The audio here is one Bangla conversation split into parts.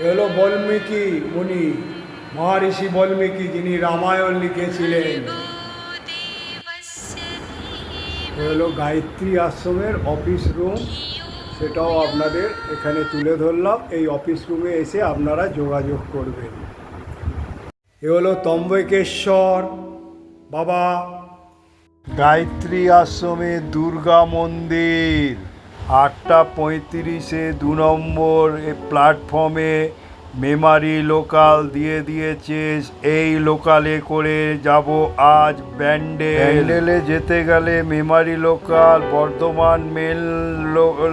এ হলো বাল্মীকি মুনি, মহারিষি বাল্মীকি যিনি রামায়ণ লিখেছিলেন। হলো গায়ত্রী আশ্রমের অফিস রুম সেটাও আপনাদের এখানে তুলে ধরলাম। এই অফিস রুমে এসে আপনারা যোগাযোগ করবেন। এ হলো তম্বকেশ্বর, বাবা। গায়ত্রী আশ্রমে দুর্গা মন্দির। আটটা পঁয়ত্রিশে দু নম্বর প্ল্যাটফর্মে মেমারি লোকাল দিয়ে দিয়েছে, এই লোকালে করে যাব আজ ব্যান্ডেল। ব্যান্ডেলে যেতে গেলে মেমারি লোকাল বর্ধমান মেল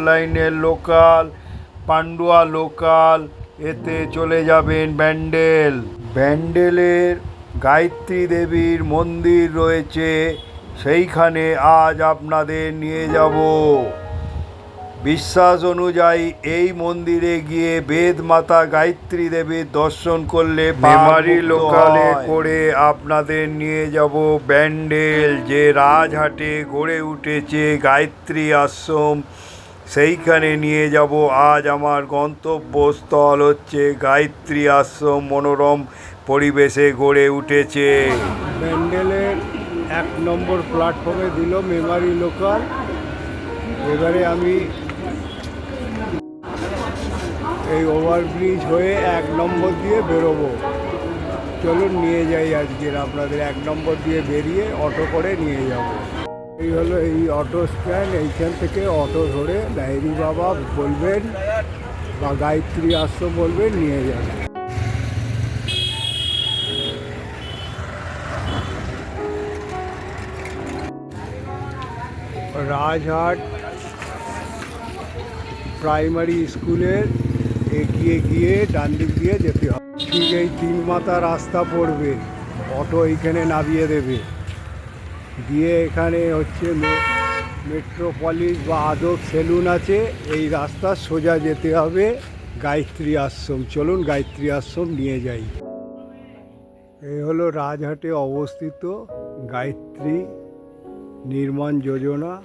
লাইনের লোকাল পান্ডুয়া লোকাল এতে চলে যাবেন ব্যান্ডেল। ব্যান্ডেলের গায়ত্রী দেবীর মন্দির রয়েছে, সেইখানে আজ আপনাদের নিয়ে যাব। বিশ্বাস অনুযায়ী এই মন্দিরে গিয়ে বেদ মাতা গায়ত্রী দেবীর দর্শন করলে মেমারি লোকালে করে আপনাদের নিয়ে যাব ব্যান্ডেল যে রাজহাটে গড়ে উঠেছে গায়ত্রী আশ্রম সেইখানে নিয়ে যাব। আজ আমার গন্তব্যস্থল হচ্ছে গায়ত্রী আশ্রম মনোরম পরিবেশে গড়ে উঠেছে। ব্যান্ডেলের এক নম্বর প্ল্যাটফর্মে দিল মেমারি লোকাল। এবারে আমি এই ওভারব্রিজ হয়ে এক নম্বর দিয়ে বেরোবো। চলুন নিয়ে যাই আজকের, আপনাদের এক নম্বর দিয়ে বেরিয়ে অটো করে নিয়ে যাব। এই হলো এই অটো স্ট্যান্ড এইখান থেকে অটো ধরে ডায়েরি বাবা বলবেন বা গায়ত্রী আশ্রম বলবেন, নিয়ে যাবেন রাজহাট প্রাইমারি স্কুলের এগিয়ে গিয়ে ডান দিক দিয়ে যেতে হবে। ঠিক এই তিন মাথা রাস্তা পড়বে। অটো এইখানে নামিয়ে দেবে। দিয়ে এখানে হচ্ছে মেট্রোপলিস বা আদব সেলুন আছে। এই রাস্তা সোজা যেতে হবে গায়ত্রী আশ্রম। চলুন গায়ত্রী আশ্রম নিয়ে যাই। এই হলো রাজহাটে অবস্থিত গায়ত্রী নির্মাণ যোজনা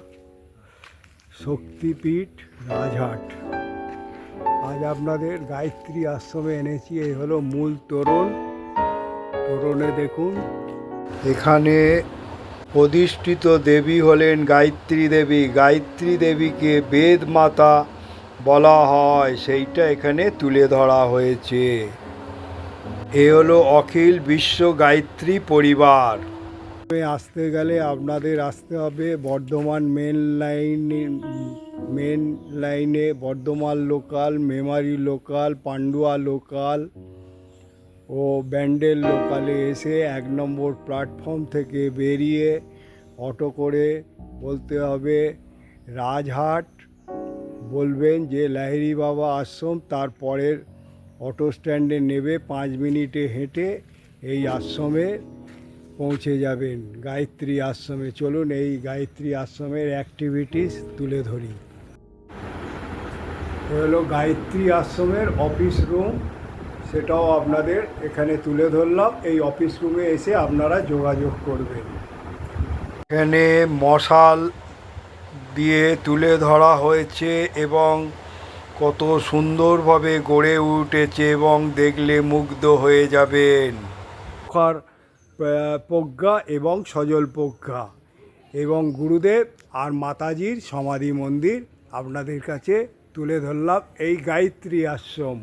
শক্তিপীঠ রাজহাট। আজ আপনাদের গায়ত্রী আশ্রমে এনেছি, এই হলো মূল তোরণ। তোরণে দেখুন। এখানে অধিষ্ঠিত দেবী হলেন গায়ত্রী দেবী। গায়ত্রী দেবীকে বেদ মাতা বলা হয়, সেইটা এখানে তুলে ধরা হয়েছে। এ হলো অখিল বিশ্ব গায়ত্রী পরিবার। আসতে গেলে আপনাদের আসতে হবে বর্ধমান মেন লাইন মেন লাইনে Bardhaman local Memari local Pandua local ও ব্যান্ডেল লোকালে এসে এক নম্বর প্ল্যাটফর্ম থেকে বেরিয়ে অটো করে বলতে হবে রাজহাট। বলবেন যে লাহিড়ি বাবা আশ্রম তারপরের অটো স্ট্যান্ডে নেবে পাঁচ মিনিটে হেঁটে এই আশ্রমে পৌঁছে যাবেন। গায়ত্রী আশ্রমে। চলুন এই গায়ত্রী আশ্রমের অ্যাক্টিভিটিস তুলে ধরি। এ হলো গায়ত্রী আশ্রমের অফিস রুম সেটাও আপনাদের এখানে তুলে ধরলাম। এই অফিস রুমে এসে আপনারা যোগাযোগ করবেন। এখানে মশাল দিয়ে তুলে ধরা হয়েছে এবং কত সুন্দরভাবে গড়ে উঠেছে এবং দেখলে মুগ্ধ হয়ে যাবেন। খর প্রজ্ঞা এবং সজল প্রজ্ঞা এবং গুরুদেব আর মাতাজির সমাধি মন্দির আপনাদের কাছে তুলে ধরলাম, এই গায়ত্রী আশ্রম।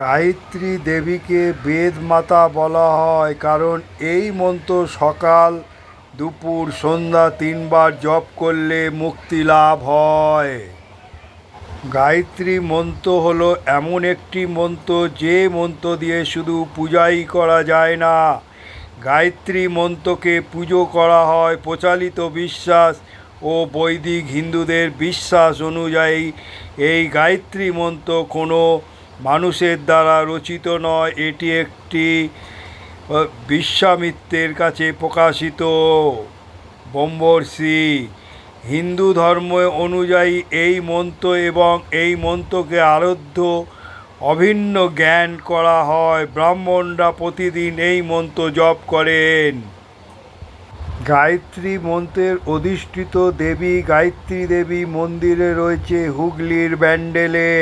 গায়ত্রী দেবীকে বেদ মাতা বলা হয় কারণ এই মন্ত্র সকাল, দুপুর, সন্ধ্যা তিনবার জপ করলে মুক্তি লাভ হয়। গায়ত্রী মন্ত্র হলো এমন একটি মন্ত্র যে মন্ত্র দিয়ে শুধু পূজাই করা যায় না। গায়ত্রী মন্ত্রকে পুজো করা হয়, প্রচালিত বিশ্বাস ও বৈদিক হিন্দুদের বিশ্বাস অনুযায়ী এই গায়ত্রী মন্ত্র কোনো মানুষের দ্বারা রচিত নয়। এটি একটি বিশ্বামিত্রের কাছে প্রকাশিত। ব্রহ্মর্ষি, হিন্দু ধর্ম অনুযায়ী এই মন্ত্র এবং এই মন্ত্রকে আরাধ্য অভিন্ন জ্ঞান করা হয়। ব্রাহ্মণরা প্রতিদিন এই মন্ত্র জপ করেন। গায়ত্রী মন্ত্রের অধিষ্ঠিত দেবী গায়ত্রী দেবী মন্দিরে রয়েছে হুগলির ব্যান্ডেলে।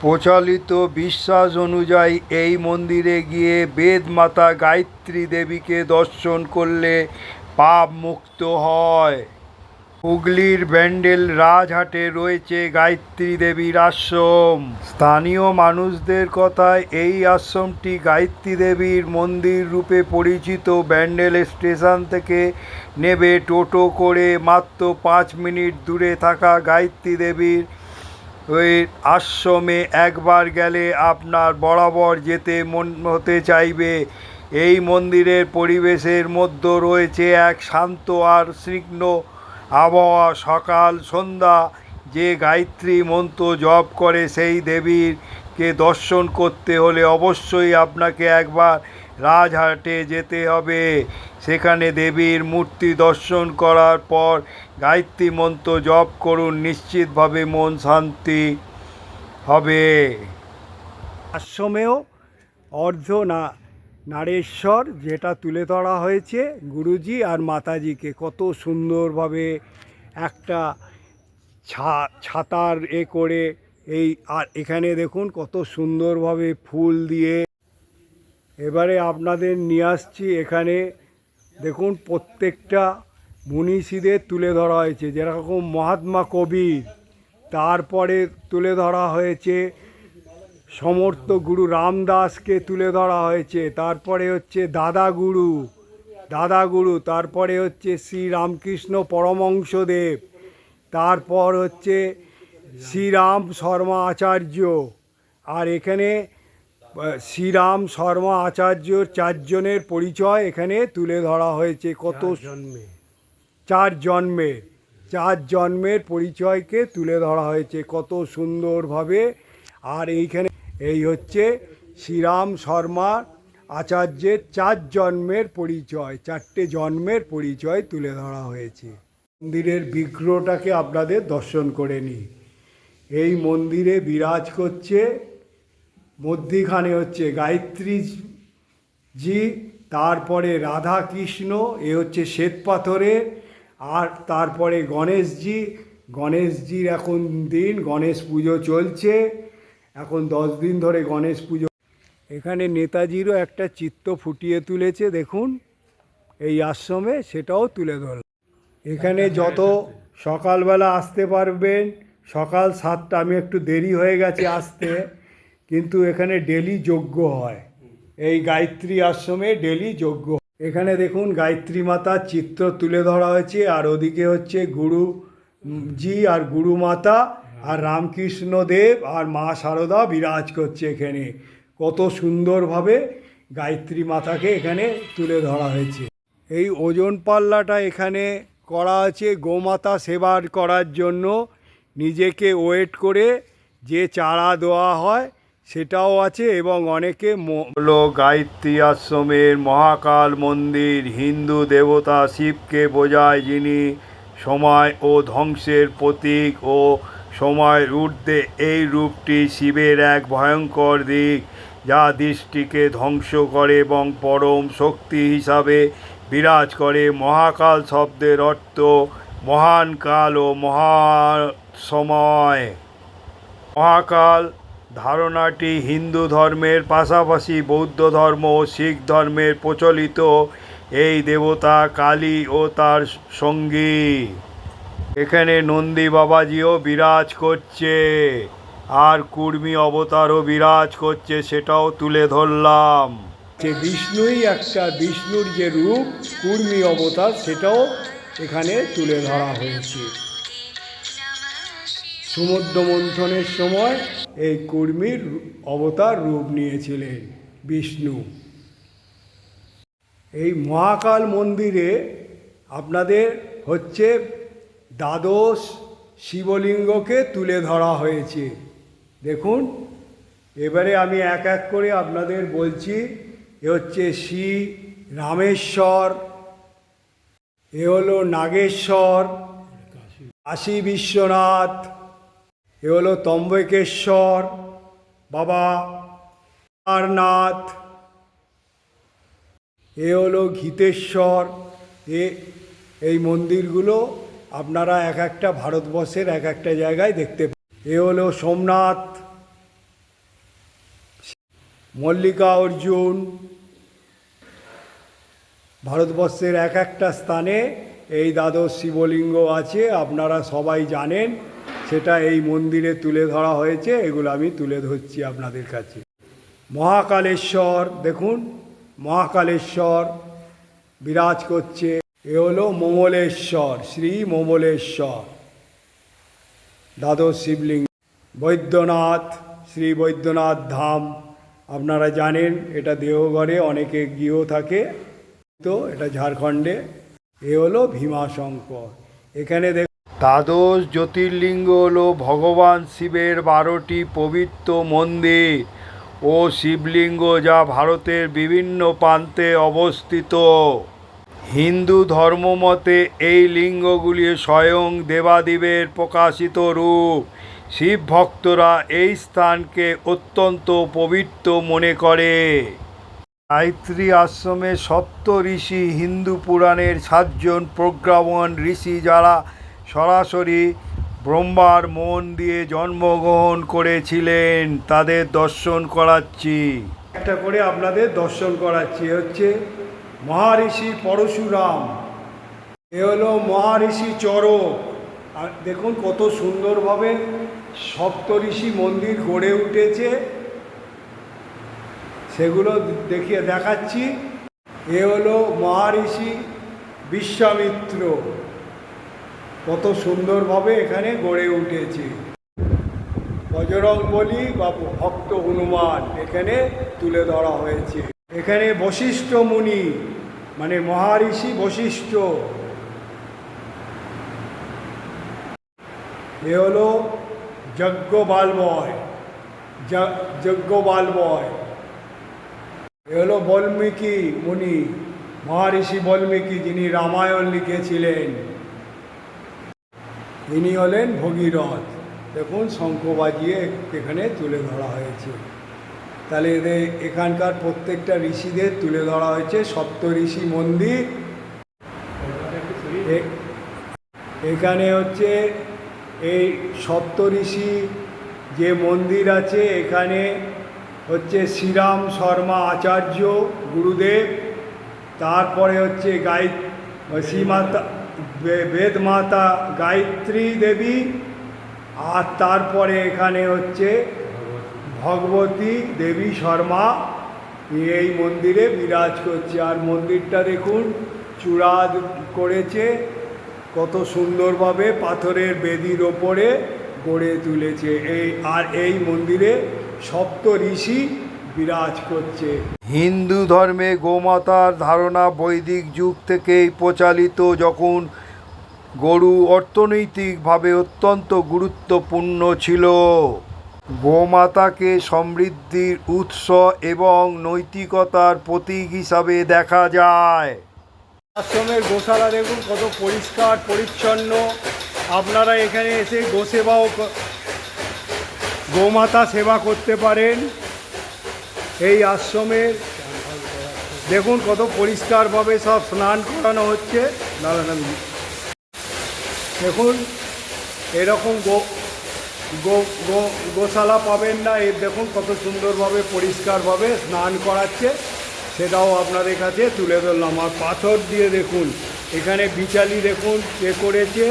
প্রচলিত বিশ্বাস অনুযায়ী এই মন্দিরে গিয়ে বেদমাতা গায়ত্রী দেবীকে দর্শন করলে পাপ মুক্ত হয়। হুগলির ব্যান্ডেল রাজহাটে রয়েছে গায়ত্রী দেবীর আশ্রম। স্থানীয় মানুষদের কথায় এই আশ্রমটি গায়ত্রী দেবীর মন্দির রূপে পরিচিত। ব্যান্ডেল স্টেশন থেকে নেবে টোটো করে মাত্র পাঁচ মিনিট দূরে থাকা গায়ত্রী দেবীর ওই আশ্রমে একবার গেলে আপনার বরাবর যেতে মন হতে চাইবে। এই মন্দিরের পরিবেশের মধ্যে রয়েছে এক শান্ত আর স্নিগ্ধ আবহাওয়া, সকাল, সন্ধ্যা, যে গায়ত্রী মন্ত্র জপ করে সেই দেবীরকে দর্শন করতে হলে অবশ্যই আপনাকে একবার রাজহাটে যেতে হবে। সেখানে দেবীর মূর্তি দর্শন করার পর গায়ত্রী মন্ত্র জপ করুন, নিশ্চিতভাবে মন শান্তি হবে। আশ্রমেও অর্ধ না নারেশ্বর, যেটা তুলে ধরা হয়েছে গুরুজি আর মাতাজিকে। কত সুন্দরভাবে একটা ছাতার এ করে এই, আর এখানে দেখুন কত সুন্দরভাবে ফুল দিয়ে। এবারে আপনাদের নিয়ে আসছি এখানে, দেখুন প্রত্যেকটা মনীষীদের তুলে ধরা হয়েছে। যেরকম মহাত্মা কবির, তারপরে তুলে ধরা হয়েছে সমর্থ গুরু রামদাসকে তুলে ধরা হয়েছে। তারপরে হচ্ছে দাদা গুরু। দাদা গুরু তারপরে হচ্ছে শ্রী রামকৃষ্ণ পরমংশদেব তারপর হচ্ছে শ্রীরাম শর্মা আচার্য। আর এখানে শ্রীরাম শর্মা আচার্যর চারজনের পরিচয় এখানে তুলে ধরা হয়েছে। কত জন্মে। চার জন্মের চার জন্মের পরিচয়কে তুলে ধরা হয়েছে কত সুন্দরভাবে। আর এইখানে এই হচ্ছে শ্রীরাম শর্মা আচার্যের চার জন্মের পরিচয়, চারটে জন্মের পরিচয় তুলে ধরা হয়েছে। মন্দিরের বিগ্রহটাকে আপনাদের দর্শন করে নিই। এই মন্দিরে বিরাজ করছে, মধ্যিখানে হচ্ছে গায়ত্রী জি তারপরে রাধা কৃষ্ণ এ হচ্ছে শ্বেত পাথরের আর তারপরে গণেশজি। গণেশজির এখন দিন, গণেশ পুজো চলছে। এখন দশ দিন ধরে গণেশ পুজো। এখানে নেতাজিরও একটা চিত্র ফুটিয়ে তুলেছে, দেখুন। এই আশ্রমে সেটাও তুলে ধরল। এখানে যত সকালবেলা আসতে পারবেন, সকাল সাতটা, আমি একটু দেরি হয়ে গেছে আসতে, কিন্তু এখানে ডেলি যজ্ঞ হয়। এই গায়ত্রী আশ্রমে ডেলি যজ্ঞ এখানে দেখুন গায়ত্রী মাতার চিত্র তুলে ধরা হয়েছে, আর ওদিকে হচ্ছে গুরু জি আর গুরু মাতা আর রামকৃষ্ণ দেব আর মা সারদা বিরাজ করছে এখানে। কত সুন্দরভাবে গায়ত্রী মাতাকে এখানে তুলে ধরা হয়েছে। এই ওজন পাল্লাটা এখানে করা আছে গোমাতা সেবার করার জন্য। নিজেকে ওয়েট করে যে চারা দেওয়া হয় সেটাও আছে এবং অনেকে হলো গায়ত্রী আশ্রমের মহাকাল মন্দির, হিন্দু দেবতা শিবকে বোঝায় যিনি সময় ও ধ্বংসের প্রতীক ও সময়ের ঊর্ধ্বে এই রূপটি শিবের এক ভয়ঙ্কর দিক, যা দৃষ্টিকে ধ্বংস করে এবং পরম শক্তি হিসাবে বিরাজ করে। মহাকাল শব্দের অর্থ মহান কাল ও মহা সময়। মহাকাল ধারণাটি হিন্দু ধর্মের পাশাপাশি বৌদ্ধ ধর্ম ও শিখ ধর্মের প্রচলিত। এই দেবতা কালী ও তার সঙ্গী। এখানে নন্দী বাবাজিও বিরাজ করছে। আর কুর্মী অবতারও বিরাজ করছে, সেটাও তুলে ধরলাম। যে বিষ্ণুই একটা বিষ্ণুর যে রূপ, কুর্মী অবতার, সেটাও এখানে তুলে ধরা হয়েছে। সমুদ্র মন্থনের সময় এই কুর্মীর অবতার রূপ নিয়েছিলেন বিষ্ণু। এই মহাকাল মন্দিরে আপনাদের হচ্ছে দ্বাদশ শিবলিঙ্গকে তুলে ধরা হয়েছে। দেখুন, এবারে আমি এক এক করে আপনাদের বলছি, এ হচ্ছে শ্রী রামেশ্বর, এ হলো নাগেশ্বর, কাশী বিশ্বনাথ, এ হলো তম্বকেশ্বর, বাবা কেদারনাথ, এ হলো ঘিতেশ্বর, এ, এই মন্দিরগুলো আপনারা এক একটা ভারতবর্ষের এক একটা জায়গায় দেখতে এ হলো সোমনাথ, মল্লিকা অর্জুন। ভারতবর্ষের এক একটা স্থানে এই দ্বাদশ শিবলিঙ্গ আছে, আপনারা সবাই জানেন, সেটা এই মন্দিরে তুলে ধরা হয়েছে, এগুলো আমি তুলে ধরছি আপনাদের কাছে। মহাকালেশ্বর, দেখুন, মহাকালেশ্বর বিরাজ করছে। এ হলো মোমলেশ্বর শ্রী মোমলেশ্বর দ্বাদশ শিবলিঙ্গ। বৈদ্যনাথ, শ্রী বৈদ্যনাথ ধাম। আপনারা জানেন, এটা দেওঘরে অনেকে গিয়েও থাকে। তো এটা ঝাড়খণ্ডে। এ হলো ভীমাশঙ্কর। এখানে দেখ দ্বাদশ জ্যোতির্লিঙ্গ হলো ভগবান শিবের বারোটি পবিত্র মন্দির ও শিবলিঙ্গ যা ভারতের বিভিন্ন প্রান্তে অবস্থিত। হিন্দু ধর্মমতে এই লিঙ্গগুলি স্বয়ং দেবাদেবের প্রকাশিত রূপ। শিব ভক্তরা এই স্থানকে অত্যন্ত পবিত্র মনে করে। গায়ত্রী আশ্রমে সপ্ত ঋষি হিন্দু পুরাণের সাতজন প্রজ্ঞাপন ঋষি যারা সরাসরি ব্রহ্মার মন দিয়ে জন্মগ্রহণ করেছিলেন, তাদের দর্শন করাচ্ছি। একটা করে আপনাদের দর্শন করাচ্ছি হচ্ছে মহারিষি পরশুরাম। এ হলো মহারিষি চরক। আর দেখুন কত সুন্দরভাবে সপ্তঋষি মন্দির গড়ে উঠেছে। সেগুলো দেখিয়ে দেখাচ্ছি। এ হলো মহারিষি বিশ্বামিত্র। কত সুন্দরভাবে এখানে গড়ে উঠেছে। বজরং বলি বা ভক্ত হনুমান এখানে তুলে ধরা হয়েছে। এখানে বশিষ্ঠ মুনি মানে মহারিষি বশিষ্ঠ। এ হলো যজ্ঞ বালবয় যজ্ঞ বালবয়। এ হলো বাল্মীকি মুনি, মহারিষি বাল্মীকি, যিনি রামায়ণ লিখেছিলেন। ইনি হলেন ভগীরথ। দেখুন, শঙ্খ বাজিয়ে এখানে তুলে ধরা হয়েছে। তাহলে এদের এখানকার প্রত্যেকটা ঋষিদের তুলে ধরা হয়েছে সপ্ত ঋষি মন্দির। এখানে হচ্ছে এই সপ্ত ঋষি যে মন্দির আছে, এখানে হচ্ছে শ্রীরাম শর্মা আচার্য গুরুদেব, তারপরে হচ্ছে গাই শ্রীমাতা বেদমাতা গায়ত্রী দেবী, আর তারপরে এখানে হচ্ছে ভগবতী দেবী শর্মা এই মন্দিরে বিরাজ করছে। আর মন্দিরটা দেখুন চূড়া করেছে, কত সুন্দরভাবে পাথরের বেদির ওপরে গড়ে তুলেছে। এই, আর এই মন্দিরে সপ্ত ঋষি বিরাজ করছে। হিন্দু ধর্মে গোমাতার ধারণা বৈদিক যুগ থেকেই প্রচালিত যখন গরু অর্থনৈতিকভাবে অত্যন্ত গুরুত্বপূর্ণ ছিল। গোমাতাকে সমৃদ্ধির উৎস এবং নৈতিকতার প্রতীক হিসাবে দেখা যায়। আশ্রমের গোশালা দেখুন কত পরিষ্কার পরিচ্ছন্ন। আপনারা এখানে এসে গোসেবাও গোমাতা সেবা করতে পারেন এই আশ্রমের। দেখুন কত পরিষ্কারভাবে সব স্নান করানো হচ্ছে। দেখুন এরকম গো গো গো, গোশালা পাবেন না। এর দেখুন কত সুন্দরভাবে, পরিষ্কারভাবে স্নান করাচ্ছে। সেটাও আপনাদের কাছে তুলে ধরলাম। আর পাথর দিয়ে দেখুন, এখানে বিচালি দেখুন কে করেছে।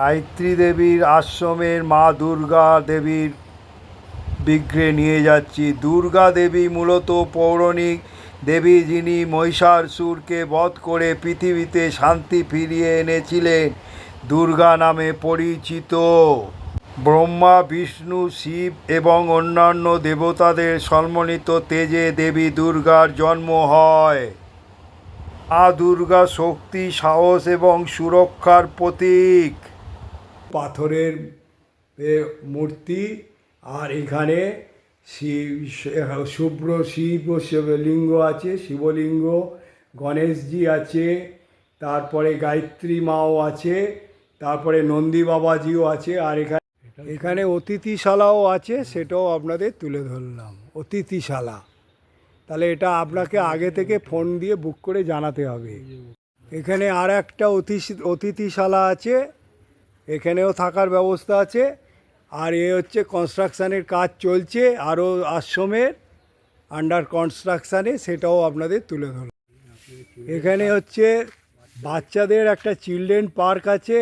গায়ত্রী দেবীর আশ্রমের মা দুর্গা দেবীর বিগ্রহে নিয়ে যাচ্ছি। দুর্গা দেবী মূলত পৌরাণিক। দেবী যিনি মহিষাসুরকে বধ করে পৃথিবীতে শান্তি ফিরিয়ে এনেছিলেন। দুর্গা নামে পরিচিত। ব্রহ্মা, বিষ্ণু, শিব এবং অন্যান্য দেবতাদের সম্মানিত তেজে দেবী দুর্গার জন্ম হয়। মা দুর্গা শক্তি, সাহস এবং সুরক্ষার প্রতীক। পাথরের মূর্তি আর এখানে শিব শুভ্র শিব শিবলিঙ্গ আছে, শিবলিঙ্গ, গণেশজি আছে, তারপরে গায়ত্রী মাও আছে তারপরে নন্দী বাবাজিও আছে আর এখানে এখানে অতিথিশালাও আছে সেটাও আপনাদের তুলে ধরলাম অতিথিশালা। তাহলে এটা আপনাকে আগে থেকে ফোন দিয়ে বুক করে জানাতে হবে। এখানে আর একটা অতিথি অতিথিশালা আছে এখানেও থাকার ব্যবস্থা আছে আর এ হচ্ছে কনস্ট্রাকশানের কাজ চলছে আরও আশ্রমের আন্ডার কনস্ট্রাকশানে সেটাও আপনাদের তুলে ধরলাম। এখানে হচ্ছে বাচ্চাদের একটা চিলড্রেন পার্ক আছে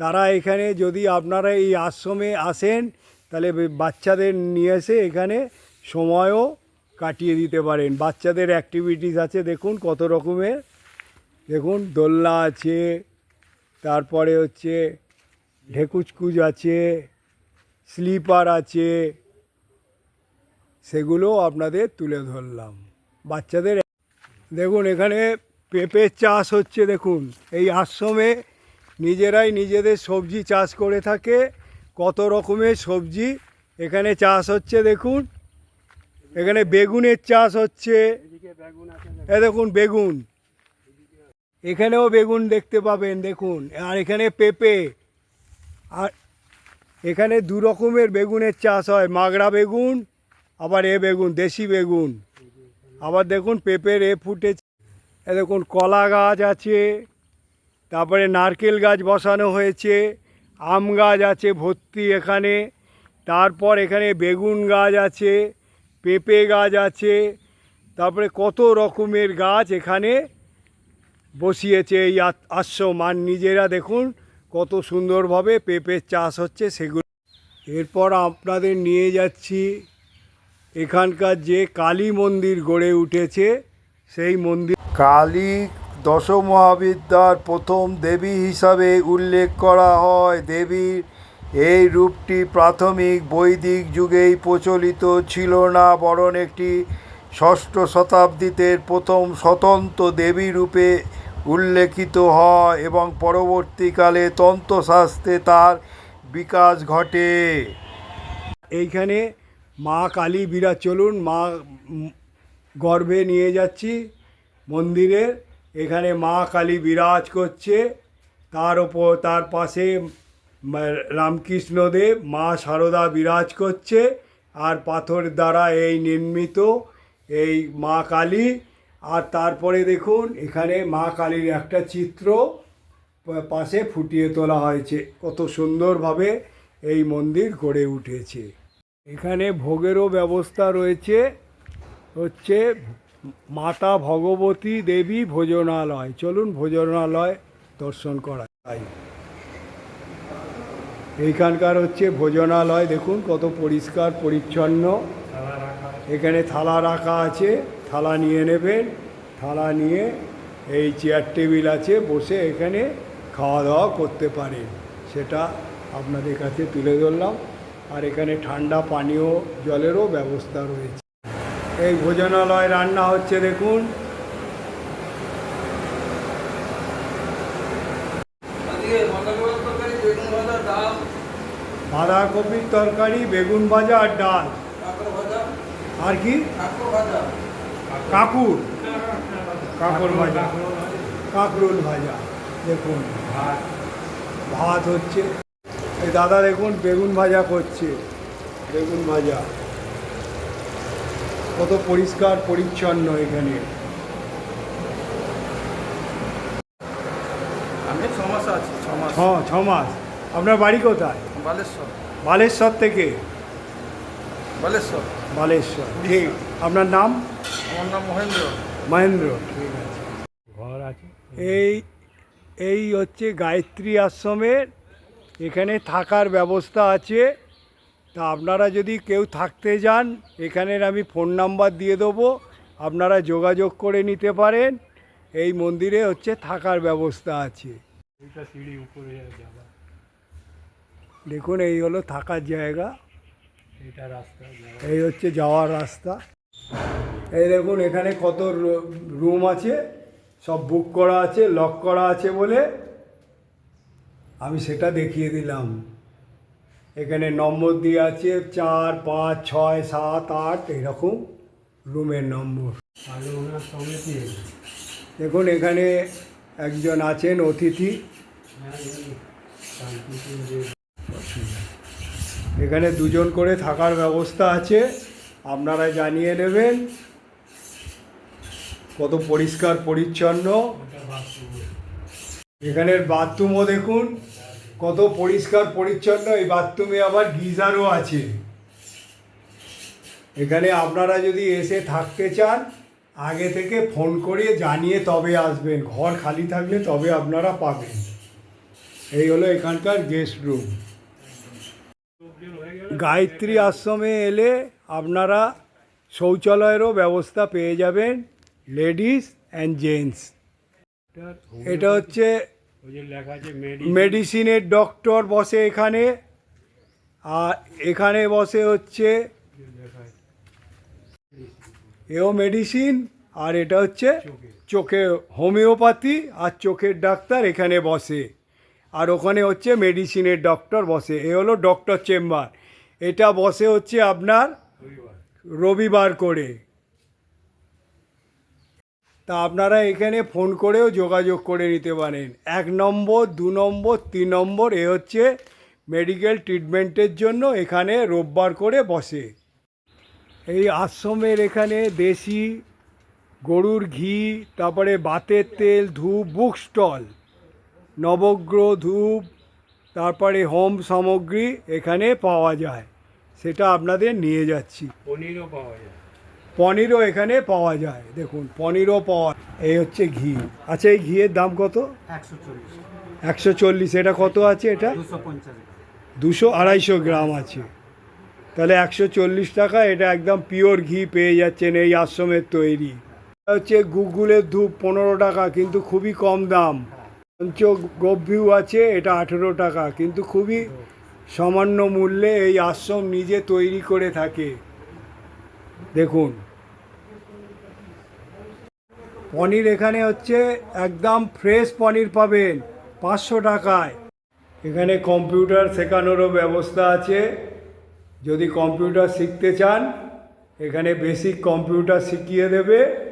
তারা এখানে যদি আপনারা এই আশ্রমে আসেন, তাহলে বাচ্চাদের নিয়ে এসে এখানে সময়ও কাটিয়ে দিতে পারেন। বাচ্চাদের অ্যাক্টিভিটিস আছে, দেখুন কত রকমের। দেখুন দোলনা আছে, তারপরে হচ্ছে ঢেকুচকুচ আছে, স্লিপার আছে, সেগুলো আপনাদের তুলে ধরলাম। বাচ্চাদের, দেখুন এখানে পেঁপের চাষ হচ্ছে, দেখুন। এই আশ্রমে নিজেরাই নিজেদের সবজি চাষ করে থাকে। কত রকমের সবজি এখানে চাষ হচ্ছে দেখুন। এখানে বেগুনের চাষ হচ্ছে। এ দেখুন বেগুন। এখানেও বেগুন দেখতে পাবেন, দেখুন। আর এখানে পেঁপে। আর এখানে দু রকমের বেগুনের চাষ হয়। মাগড়া বেগুন, আবার এ বেগুন, দেশি বেগুন। আবার দেখুন পেঁপের এ ফুটেছে। এ দেখুন কলা গাছ আছে। তারপরে নারকেল গাছ বসানো হয়েছে, আম গাছ আছে ভর্তি এখানে, তারপর এখানে বেগুন গাছ আছে, পেঁপে গাছ আছে, তারপরে কত রকমের গাছ এখানে বসিয়েছে এই আ- আশ্রম। আর নিজেরা দেখুন কত সুন্দরভাবে পেঁপের চাষ হচ্ছে সেগুলো। এরপর আপনাদের নিয়ে যাচ্ছি এখানকার যে কালী মন্দির গড়ে উঠেছে, সেই মন্দির কালী দশ মহাবিদ্যার প্রথম দেবী হিসাবে উল্লেখ করা হয়। দেবীর এই রূপটি প্রাথমিক বৈদিক যুগেই প্রচলিত ছিল না, বরং একটি ষষ্ঠ শতাব্দীতে প্রথম স্বতন্ত্র দেবী রূপে উল্লেখিত হয় এবং পরবর্তীকালে তন্ত্রশাস্ত্রে তার বিকাশ ঘটে। এইখানে মা কালী বিরাজ চলুন মা গর্ভে নিয়ে যাচ্ছি মন্দিরে এখানে মা কালী বিরাজ করছে, তার ওপর, তার পাশে রামকৃষ্ণদেব, মা সারদা বিরাজ করছে, আর পাথর দ্বারা এই নির্মিত এই মা কালী। আর তারপরে দেখুন, এখানে মা কালীর একটা চিত্র পাশে ফুটিয়ে তোলা হয়েছে। কত সুন্দরভাবে এই মন্দির গড়ে উঠেছে। এখানে ভোগেরও ব্যবস্থা রয়েছে, হচ্ছে মাতা ভগবতী দেবী ভোজনালয়। চলুন ভোজনালয় দর্শন করা যায়। এইখানকার হচ্ছে ভোজনালয়, দেখুন কত পরিষ্কার, পরিচ্ছন্ন। এখানে থালা রাখা আছে, থালা নিয়ে নেবেন। থালা নিয়ে এই চেয়ার টেবিল আছে, বসে এখানে খাওয়া দাওয়া করতে পারেন। সেটা আপনাদের কাছে তুলে ধরলাম। আর এখানে ঠান্ডা পানীয় জলেরও ব্যবস্থা রয়েছে। এই ভোজনালয় রান্না হচ্ছে দেখুন। বাঁধাকপির তরকারি বেগুন ভাজা আর ডাল। আর কি? কাকুর। কাকুর ভাজা। কাঁকরোল ভাজা দেখুন। ভাত হচ্ছে। এই দাদা দেখুন বেগুন ভাজা করছে। বেগুন ভাজা। কত পরিষ্কার পরিচ্ছন্ন এখানে। আমি ছ মাস ছ আপনার বাড়ি কোথায়? বালেশ্বর। বালেশ্বর থেকে? বালেশ্বর বালেশ্বর। ঠিক। আপনার নাম? আমার নাম মহেন্দ্র। মহেন্দ্র ঠিক আছে। ঘর আছে। এই এই হচ্ছে গায়ত্রী আশ্রমের। এখানে থাকার ব্যবস্থা আছে। তা আপনারা যদি কেউ থাকতে যান এখানের আমি ফোন নাম্বার দিয়ে দেবো। আপনারা যোগাযোগ করে নিতে পারেন। এই মন্দিরে হচ্ছে থাকার ব্যবস্থা আছে। দেখুন এই হলো থাকার জায়গা। এই হচ্ছে যাওয়ার রাস্তা। এই দেখুন এখানে কত রুম আছে। সব বুক করা আছে লক করা আছে বলে। আমি সেটা দেখিয়ে দিলাম। এখানে নম্বর দিয়ে আছে চার পাঁচ ছয় সাত আট এরকম রুমের নম্বর। দেখুন এখানে একজন আছেন অতিথি। এখানে দুজন করে থাকার ব্যবস্থা আছে। আপনারা জানিয়ে নেবেন কত পরিষ্কার পরিচ্ছন্ন। এখানের বাথরুমও দেখুন। কত পরিষ্কার পরিচ্ছন্ন, এই বাথরুমে আবার গিজারও আছে। এখানে আপনারা যদি এসে থাকতে চান, আগে থেকে ফোন করে জানিয়ে তবে আসবেন, ঘর খালি থাকলে তবে আপনারা পাবেন। এই হলো এখানকার গেস্ট রুম গায়ত্রী আশ্রমে এলে আপনারা শৌচালয়েরও ব্যবস্থা পেয়ে যাবেন লেডিস অ্যান্ড জেন্টস এটা হচ্ছে মেডিসিনের ডক্টর বসে এখানে আর এখানে বসে হচ্ছে এও মেডিসিন আর এটা হচ্ছে চোখে হোমিওপ্যাথি আর চোখের ডাক্তার এখানে বসে। আর ওখানে হচ্ছে মেডিসিনের ডক্টর বসে। এ হলো ডক্টর চেম্বার। এটা বসে হচ্ছে আপনার রবিবার করে। তা আপনারা এখানে ফোন করেও যোগাযোগ করে নিতে পারেন। এক নম্বর, দু নম্বর, তিন নম্বর, এ হচ্ছে মেডিকেল ট্রিটমেন্টের জন্য এখানে রোববার করে বসে। এই আশ্রমের এখানে দেশি গরুর ঘি, তারপরে বাতের তেল, ধূপ বুক স্টল নবগ্রহ ধূপ, তারপরে হোম সামগ্রী এখানে পাওয়া যায়। সেটা আপনাদের নিয়ে যাচ্ছি। পনিরও পাওয়া যায়। পনিরও এখানে পাওয়া যায়। দেখুন, পনিরও পাওয়া এই হচ্ছে ঘি। আচ্ছা এই ঘিয়ের দাম কত? একশো চল্লিশ। এটা কত আছে এটা? দুশো আড়াইশো গ্রাম আছে। তাহলে একশো চল্লিশ টাকা, এটা একদম পিওর ঘি পেয়ে যাচ্ছেন এই আশ্রমের তৈরি। হচ্ছে গুগলের ধূপ, পনেরো টাকা, কিন্তু খুবই কম দাম। পঞ্চ গভ্যু আছে, এটা আঠেরো টাকা, কিন্তু খুবই সামান্য মূল্যে এই আশ্রম নিজে তৈরি করে থাকে। দেখুন। পনির এখানে হচ্ছে একদম ফ্রেশ পনির পাবেন, পাঁচশো টাকায়। এখানে কম্পিউটার শেখানোরও ব্যবস্থা আছে। যদি কম্পিউটার শিখতে চান, এখানে বেসিক কম্পিউটার শিখিয়ে দেবে।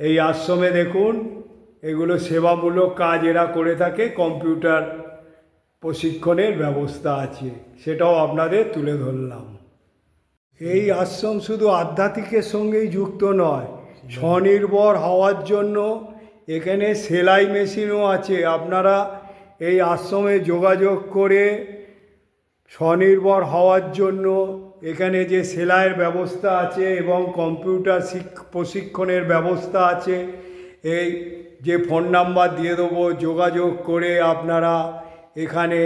এই আশ্রমে দেখুন, এগুলো সেবামূলক কাজ এরা করে থাকে কম্পিউটার প্রশিক্ষণের ব্যবস্থা আছে। সেটাও আপনাদের তুলে ধরলাম। এই আশ্রম শুধু আধ্যাত্মিকের সঙ্গেই যুক্ত নয়, স্বনির্ভর হওয়ার জন্য এখানে সেলাই মেশিনও আছে। আপনারা এই আশ্রমে যোগাযোগ করে স্বনির্ভর হওয়ার জন্য এখানে যে সেলাইয়ের ব্যবস্থা আছে এবং কম্পিউটার শিক- প্রশিক্ষণের ব্যবস্থা আছে, এই যে ফোন নাম্বার দিয়ে দেবো, যোগাযোগ করে আপনারা এখানে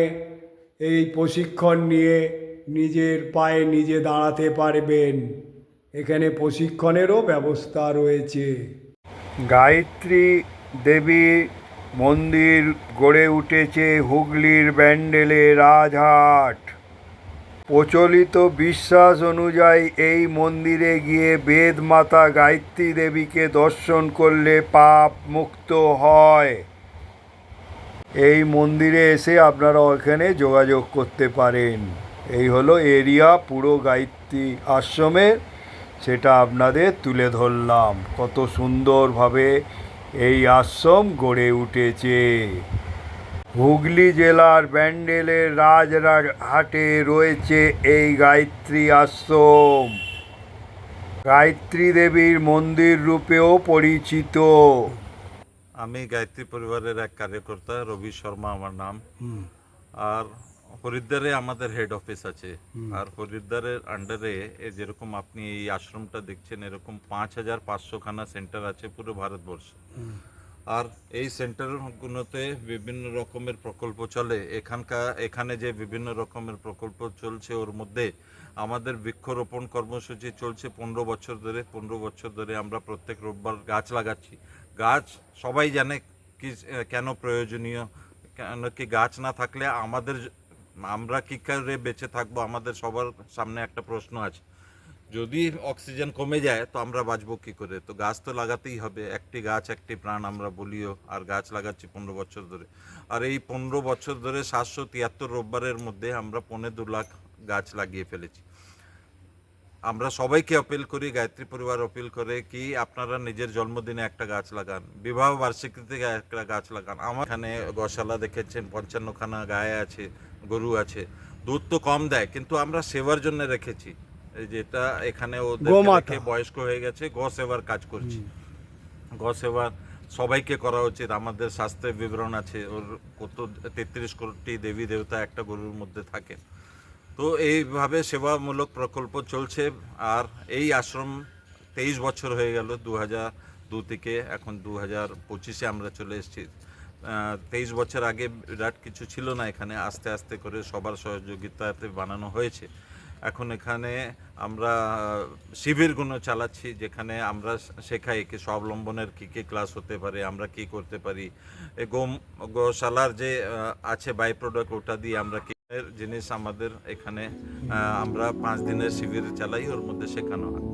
এই প্রশিক্ষণ নিয়ে নিজের পায়ে নিজে দাঁড়াতে পারবেন। এখানে প্রশিক্ষণেরও ব্যবস্থা রয়েছে। গায়ত্রী দেবী মন্দির গড়ে উঠেছে হুগলির ব্যান্ডেলে রাজহাট। প্রচলিত বিশ্বাস অনুযায়ী এই মন্দিরে গিয়ে বেদ মাতা গায়ত্রী দেবীকে দর্শন করলে পাপ মুক্ত হয়। এই মন্দিরে এসে আপনারা ওখানে যোগাযোগ করতে পারেন। এই হলো এরিয়া পুরো গায়ত্রী আশ্রমের সেটা আপনাদের তুলে ধরলাম। কত সুন্দরভাবে এই আশ্রম গড়ে উঠেছে। হুগলি জেলার ব্যান্ডেলের রাজহাটে রয়েছে এই গায়ত্রী আশ্রম। গায়ত্রী দেবীর মন্দির রূপেও পরিচিত। আমি গায়ত্রী পরিবারের এক কার্যকর্তা রবি শর্মা আমার নাম। আর হরিদ্বারে আমাদের হেড অফিস আছে। আর হরিদ্বারের আন্ডারে যেরকম আপনি এই আশ্রমটা দেখছেন এরকম পাঁচ হাজার পাঁচশো খানা সেন্টার আছে পুরো ভারতবর্ষে। আর এই সেন্টারগুলোতে বিভিন্ন রকমের প্রকল্প চলে। এখানকার এখানে যে বিভিন্ন রকমের প্রকল্প চলছে ওর মধ্যে আমাদের বৃক্ষরোপণ কর্মসূচি চলছে পনেরো বছর ধরে। পনেরো বছর ধরে আমরা প্রত্যেক রোববার গাছ লাগাচ্ছি। গাছ সবাই জানে কি কেন প্রয়োজনীয়? কেন কি গাছ না থাকলে আমাদের আমরা কি করে বেঁচে থাকব? আমাদের সবার সামনে একটা প্রশ্ন আছে। যদি অক্সিজেন কমে যায়, তো আমরা বাঁচবো কি করে? তো গাছ তো লাগাতেই হবে। একটি গাছ, একটি প্রাণ আমরা বলিও, আর গাছ লাগাচ্ছি পনেরো বছর ধরে। আর এই পনেরো বছর ধরে সাতশো তিয়াত্তর রোববারের মধ্যে আমরা পৌনে দু লাখ গাছ লাগিয়ে ফেলেছি। আমরা সবাইকে অপিল করি, গায়ত্রী পরিবার অপিল করে কি আপনারা নিজের জন্মদিনে একটা গাছ লাগান, বিবাহ বার্ষিকীতে একটা গাছ লাগান। আমার এখানে গশালা দেখেছেন, পঞ্চান্নখানা গায়ে আছে। গরু আছে দুধ তো কম দেয় কিন্তু আমরা সেবার জন্য রেখেছি। যেটা এখানে ওদের বয়স্ক হয়ে গেছে গো সেবার কাজ করছি। গো সেবার সবাইকে করা উচিত আমাদের শাস্ত্রের বিবরণ আছে ওর কত তেত্রিশ কোটি দেবী দেবতা একটা গরুর মধ্যে থাকে। তো এইভাবে সেবামূলক প্রকল্প চলছে আর এই আশ্রম তেইশ বছর হয়ে গেল দু হাজার দু থেকে এখন দু হাজার পঁচিশে আমরা চলে এসেছি। তেইশ বছর আগে বিরাট কিছু ছিল না এখানে। আস্তে আস্তে করে সবার সহযোগিতাতে বানানো হয়েছে। এখন এখানে আমরা শিবিরগুলো চালাচ্ছি, যেখানে আমরা শেখাই কি স্বাবলম্বনের কী কী ক্লাস হতে পারে, আমরা কি করতে পারি। গো, গোশালার যে আছে বাই প্রোডাক্ট ওটা দিয়ে আমরা কি জিনিস আমাদের এখানে আমরা পাঁচ দিনের শিবির চালাই, ওর মধ্যে শেখানো হয়।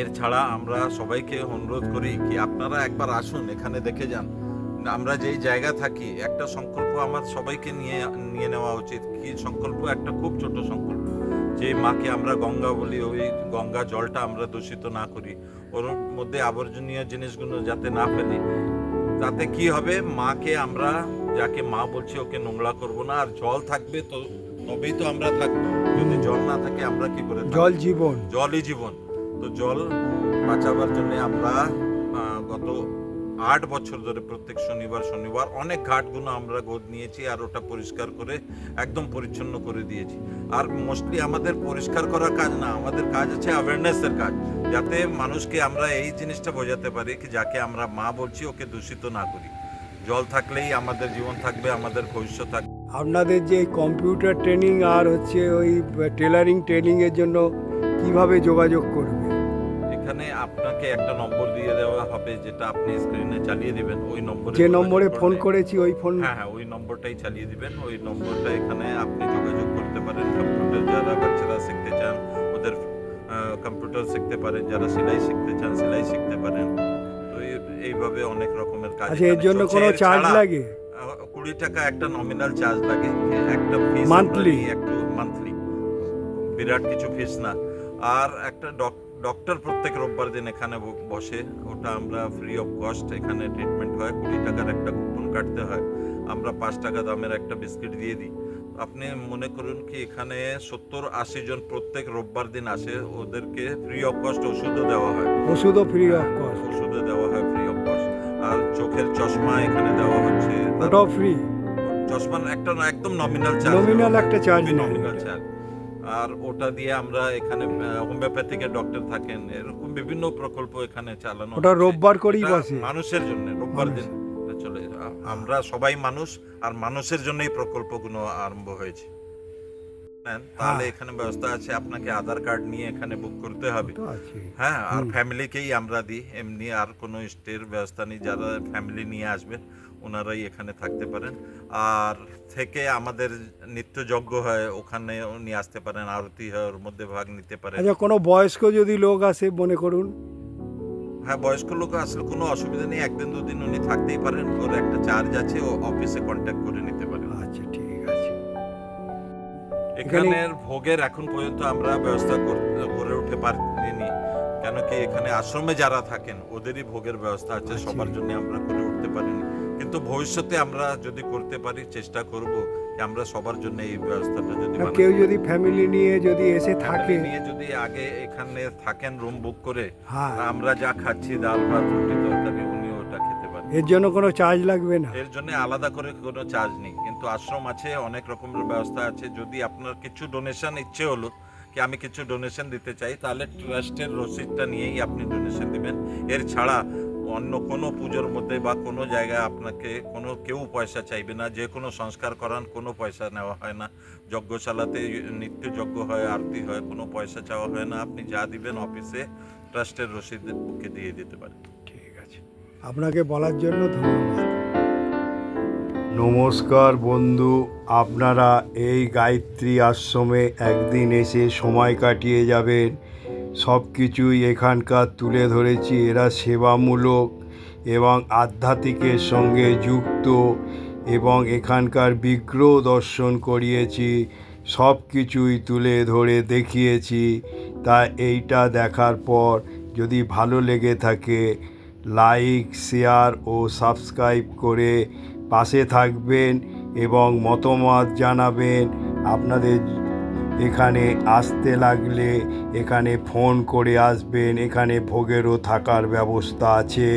এর ছাড়া আমরা সবাইকে অনুরোধ করি কি আপনারা একবার আসুন, এখানে দেখে যান। আমরা যেই জায়গা থাকি একটা সংকল্প আমার সবাইকে নিয়ে নিয়ে নেওয়া উচিত। কি সংকল্প? একটা খুব ছোট সংকল্প। যে মাকে আমরা গঙ্গা বলি ওই গঙ্গা জলটা আমরা দূষিত না করি। ওর মধ্যে আবর্জনীয় জিনিসগুলো যাতে না ফেলি। তাতে কি হবে? মাকে আমরা যাকে মা বলছি ওকে নোংরা করব না। আর জল থাকবে তো তবেই তো আমরা থাকব যদি জল না থাকে আমরা কি করে জল জীবন। জলই জীবন। তো জল বাঁচাবার জন্য আমরা গত আট বছর ধরে প্রত্যেক শনিবার শনিবার অনেক ঘাটগুলো আমরা গোদ নিয়েছি আর ওটা পরিষ্কার করে একদম পরিচ্ছন্ন করে দিয়েছি। আর মোস্টলি আমাদের পরিষ্কার করার কাজ না আমাদের কাজ আছে অ্যাওয়ারনেসের কাজ। যাতে মানুষকে আমরা এই জিনিসটা বোঝাতে পারি কি যাকে আমরা মা বলছি ওকে দূষিত না করি। জল থাকলেই আমাদের জীবন থাকবে আমাদের ভবিষ্যৎ থাকবে আপনাদের যে কম্পিউটার ট্রেনিং আর হচ্ছে ওই টেলারিং ট্রেনিংয়ের জন্য কীভাবে যোগাযোগ করবে? এখানে আপনাকে একটা নম্বর দিয়ে দেওয়া হবে যেটা আপনি স্ক্রিনে চালিয়ে দিবেন। ওই নম্বরে যে নম্বরে ফোন করেছি ওই ফোন হ্যাঁ হ্যাঁ ওই নম্বরটাই চালিয়ে দিবেন। ওই নম্বরটা এখানে আপনি যোগাযোগ করতে পারেন। কম্পিউটার যারা বাচ্চারা শিখতে চান ওদের কম্পিউটার শিখতে পারেন। যারা সেলাই শিখতে চান সেলাই শিখতে পারেন। তো এইভাবে অনেক রকমের কাজ আচ্ছা এর জন্য কোনো চার্জ লাগে? কুড়ি টাকা একটা নমিনাল চার্জ লাগে। একটা ফিস Monthly? একটু মান্থলি বিরাট কিছু ফিস না। আর একটা ডক- ডক্টর প্রত্যেক রোববার দিন এখানে বসে ওটা আমরা ফ্রি অফ কস্ট এখানে ট্রিটমেন্ট হয় কুড়ি টাকার একটা কুপন কাটতে হয় আমরা পাঁচ টাকা দামের একটা বিস্কিট দিয়ে দিই। আপনি মনে করুন কি এখানে সত্তর আশি জন প্রত্যেক রোববার দিন আসে ওদেরকে ফ্রি অফ কস্ট ওষুধও দেওয়া হয়। ওষুধও ফ্রি অফ কস্ট ওষুধও দেওয়া হয় ফ্রি অফ কস্ট আর চোখের চশমা এখানে দেওয়া হচ্ছে ওটাও ফ্রি চশমার একটা একদম নমিনাল চার্জ Nominal একটা নেয়। নমিনাল চার্জ আর ওটা দিয়ে আমরা এখানে হোমিওপ্যাথিকের ডক্টর থাকেন। এরকম বিভিন্ন প্রকল্প এখানে চালানো ওটা রোববার করেই বসে। মানুষের জন্য রোববার দিন। চলে আমরা সবাই মানুষ আর মানুষের জন্যই প্রকল্পগুলো আরম্ভ হয়েছে। নেন, তাহলে হ্যাঁ। এখানে ব্যবস্থা আছে। আপনাকে আধার কার্ড নিয়ে এখানে বুক করতে হবে। হ্যাঁ আর। ফ্যামিলিকেই আমরা দিই। এমনি আর কোনো স্টের ব্যবস্থা নেই। যারা ফ্যামিলি নিয়ে আসবেন ওনারাই এখানে থাকতে পারেন। আর থেকে আমাদের নিত্যযজ্ঞ হয় ওখানে নিয়ে আসতে পারেন আরতি হয় ওর মধ্যে ভাগ নিতে পারেন। আচ্ছা কোনো বয়স্ক যদি লোক আসে মনে করুন। হ্যাঁ বয়স্ক লোক আসলে কোনো অসুবিধা নেই একদিন দুদিন উনি থাকতেই পারেন ওর একটা চার্জ আছে ও অফিসে কন্ট্যাক্ট করে নিতে পারেন। আচ্ছা ঠিক আছে। এখানের ভোগের এখন পর্যন্ত আমরা ব্যবস্থা করে উঠতে পারিনি কেন কি এখানে আশ্রমে যারা থাকেন ওদেরই ভোগের ব্যবস্থা আছে আচ্ছা। সবার জন্য আমরা করে উঠতে পারিনি। কিন্তু ভবিষ্যতে আমরা যদি করতে পারি চেষ্টা করব যে আমরা সবার জন্য এই ব্যবস্থাটা যদি কেউ যদি ফ্যামিলি নিয়ে যদি এসে থাকে। নিয়ে যদি আগে এখানে থাকেন রুম বুক করে হ্যাঁ। আমরা যা খাচ্ছি ডাল ভাত রুটি তরকারি উনি ওটা খেতে পারেন। এর জন্য কোনো চার্জ লাগবে না। এর জন্য আলাদা করে কোনো চার্জ নেই। কিন্তু আশ্রম আছে অনেক রকমের ব্যবস্থা আছে। যদি আপনার কিছু ডোনেশন ইচ্ছে হলো কি আমি কিছু ডোনেশন দিতে চাই তাহলে ট্রাস্টের রসিদটা নিয়েই আপনি ডোনেশন দিবেন। এর ছাড়া অন্য কোনো পুজোর মধ্যে বা কোনো জায়গায় আপনাকে কোনো কেউ পয়সা চাইবে না যে কোনো সংস্কার করান কোনো পয়সা নেওয়া হয় না। যজ্ঞশালাতে নিত্য যজ্ঞ হয় আরতি হয় কোনো পয়সা চাওয়া হয় না। আপনি যা দিবেন অফিসে ট্রাস্টের রসিদ বুকে দিয়ে দিতে পারেন। ঠিক আছে। আপনাকে বলার জন্য ধন্যবাদ। নমস্কার বন্ধু আপনারা এই গায়ত্রী আশ্রমে একদিন এসে সময় কাটিয়ে যাবেন। সব কিছুই এখানকার তুলে ধরেছি। এরা সেবামূলক এবং আধ্যাত্মিকের সঙ্গে যুক্ত এবং এখানকার বিগ্রহ দর্শন করিয়েছি। সব কিছুই তুলে ধরে দেখিয়েছি। তা এইটা দেখার পর যদি ভালো লেগে থাকে, লাইক, শেয়ার ও সাবস্ক্রাইব করে পাশে থাকবেন এবং মতামত জানাবেন। আপনাদের এখানে আসতে লাগলে এখানে ফোন করে আসবেন এখানে ভোগেরও থাকার ব্যবস্থা আছে।